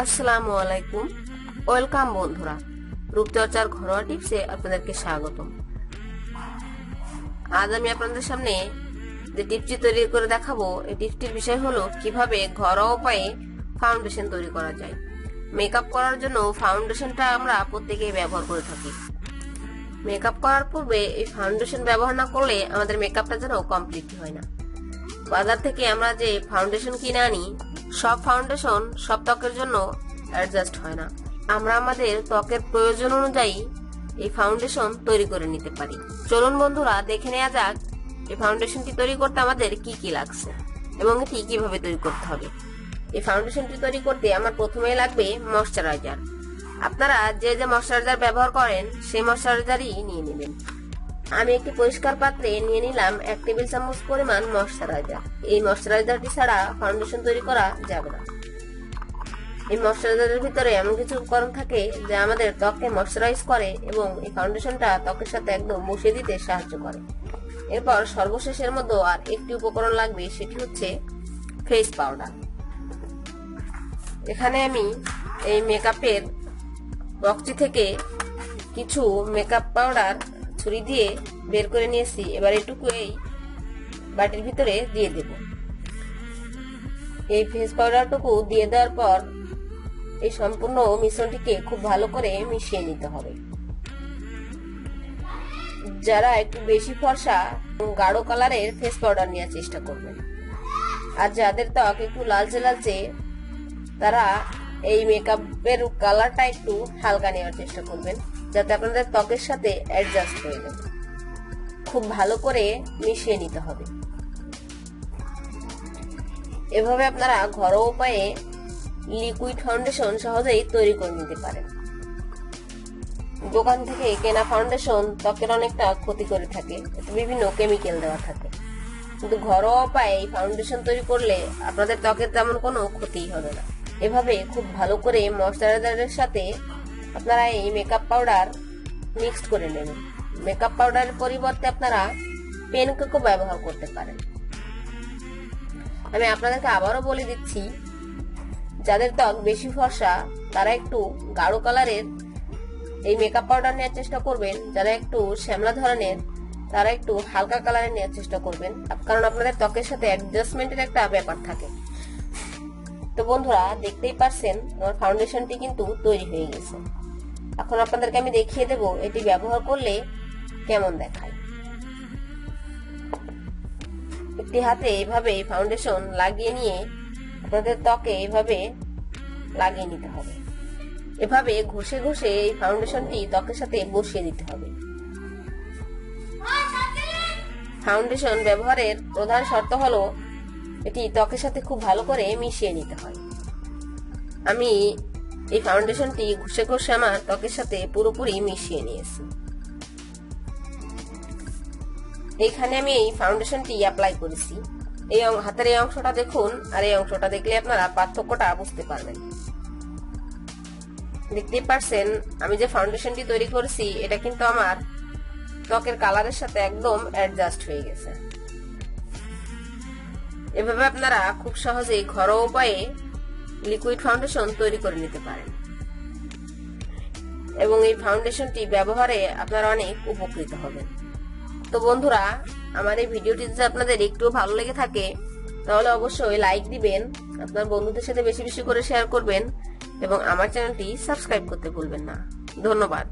আসসালামু আলাইকুম ওয়েলকাম বন্ধুরা, রূপচর্চার ঘরোয়া টিপসে আপনাদেরকে স্বাগতম। আজ আমি আপনাদের সামনে যে টিপসটি তৈরি করে দেখাবো, এই টিপসটির বিষয় হলো কীভাবে ঘরোয়া উপায়ে ফাউন্ডেশন তৈরি করা যায়। মেকআপ করার জন্য ফাউন্ডেশনটা আমরা প্রত্যেকেই ব্যবহার করে থাকি। মেকআপ করার পূর্বে এই ফাউন্ডেশন ব্যবহার না করলে আমাদের মেকআপটা যেন কমপ্লিট হয় না। বাজার থেকে আমরা যে ফাউন্ডেশন কিনে আনি সব ফাউন্ডেশন সব ত্বকের জন্য অ্যাডজাস্ট হয় না। আমরা আমাদের ত্বকের প্রয়োজন অনুযায়ী এই ফাউন্ডেশন তৈরি করে নিতে পারি। চলুন বন্ধুরা, দেখে নেওয়া যাক এই ফাউন্ডেশনটি তৈরি করতে আমাদের কি কি লাগছে এবং এটি কীভাবে তৈরি করতে হবে। এই ফাউন্ডেশনটি তৈরি করতে আমার প্রথমেই লাগবে ময়শ্চারাইজার আপনারা যে যে ময়শ্চারাইজার ব্যবহার করেন, সেই ময়শ্চারাইজারই নিয়ে নেবেন। আমি একটি পরিষ্কার পাত্রে নিয়ে নিলাম এক টেবিল চামচ পরিমাণ ময়শ্চারাইজার। এই ময়শ্চারাইজারটি ছাড়া ফাউন্ডেশন তৈরি করা যাবে না। এই ময়শ্চারাইজারের ভিতরে এমন কিছু উপকরণ থাকে যা আমাদের ত্বককে ময়শ্চারাইজ করে এবং এই ফাউন্ডেশনটা ত্বকের সাথে একদম বসিয়ে দিতে সাহায্য করে। এরপর সর্বশেষের মধ্যে আর একটি উপকরণ লাগবে, সেটি হচ্ছে ফেস পাউডার। এখানে আমি এই মেকআপের বক্সটি থেকে কিছু মেকআপ পাউডার ছুরি দিয়ে বের করে নিয়েছি, এবার এটুকু এই বাটির ভিতরে দিয়ে দেব। এই ফেস পাউডারটুকু দিয়ে দেওয়ার পর এই সম্পূর্ণ মিশ্রণটিকে খুব ভালো করে মিশিয়ে নিতে হবে। যারা একটু বেশি ফর্সা গাঢ় কালারের ফেস পাউডার নেওয়ার চেষ্টা করবেন। আর যাদের ত্বক একটু লালচে লালচে, তারা এই মেকআপের কালারটা একটু হালকা নেওয়ার চেষ্টা করবেন। যাতে আপনাদের ত্বকের সাথে অ্যাডজাস্ট হয়ে যায় খুব ভালো করে মিশিয়ে নিতে হবে। এভাবে আপনারা ঘরোয়া উপায়ে লিকুইড ফাউন্ডেশন সহজেই তৈরি করে নিতে পারেন। দোকান থেকে কেনা ফাউন্ডেশন ত্বকের অনেকটা ক্ষতি করে থাকে। বিভিন্ন কেমিক্যাল দেওয়া থাকে। কিন্তু ঘরোয়া উপায়ে এই ফাউন্ডেশন তৈরি করলে আপনাদের ত্বকের তেমন কোনো ক্ষতিই হবে না। এভাবে খুব ভালো করে ময়শ্চারাইজারের সাথে আপনারা এই মেকআপ পাউডার মিক্সড করে নেবেন। মেকআপ পাউডারের পরিবর্তে আপনারা পেন কেকও ব্যবহার করতে পারেন। আমি আপনাদেরকে আবারও বলে দিচ্ছি, যাদের ত্বক বেশি ফর্সা, তারা একটু গাঢ় কালারের এই মেকআপ পাউডার নেওয়ার চেষ্টা করবেন। যারা একটু শ্যামলা ধরনের, তারা একটু হালকা কালারের নেওয়ার চেষ্টা করবেন। কারণ আপনাদের ত্বকের সাথে অ্যাডজাস্টমেন্টের একটা ব্যাপার থাকে। তো বন্ধুরা, দেখতেই পারছেন, আমার ফাউন্ডেশনটি কিন্তু তৈরি হয়ে গেছে। এখন আপনাদেরকে আমি দেখিয়ে দেব এটি ব্যবহার করলে কেমন দেখায়। একটি হাতে এভাবে ফাউন্ডেশন লাগিয়ে নিয়ে আপনাদের ত্বকে এভাবে লাগিয়ে নিতে হবে। এভাবে ঘষে ঘষে এই ফাউন্ডেশনটি ত্বকের সাথে বসিয়ে দিতে হবে। ফাউন্ডেশন ব্যবহারের প্রধান শর্ত হলো এটি ত্বকের সাথে খুব ভালো করে মিশিয়ে নিতে হয়। আমি এই ফাউন্ডেশনটি ঘষে ঘষে আমার ত্বকের সাথে পুরোপুরি মিশিয়ে নিয়েছি। এইখানে আমি এই ফাউন্ডেশনটি অ্যাপ্লাই করেছি। এই হাতের এই অংশটা দেখুন, আর এই অংশটা দেখলে আপনারা পার্থক্যটা বুঝতে পারবেন। দেখতেই পারছেন, আমি যে ফাউন্ডেশনটি তৈরি করেছি, এটা কিন্তু আমার ত্বকের কালারের সাথে একদম অ্যাডজাস্ট হয়ে গেছে। এভাবে আপনারা খুব সহজেই ঘরোয়া উপায়ে লিকুইড ফাউন্ডেশন তৈরি করে নিতে পারেন। এবং এই ফাউন্ডেশনটি ব্যবহারে আপনারা অনেক উপকৃত হবেন। তো বন্ধুরা, আমার এই ভিডিওটি যদি আপনাদের একটু ভালো লেগে থাকে, তাহলে অবশ্যই লাইক দিবেন, আপনার বন্ধুদের সাথে বেশি বেশি করে শেয়ার করবেন, এবং আমার চ্যানেলটি সাবস্ক্রাইব করতে ভুলবেন না। ধন্যবাদ।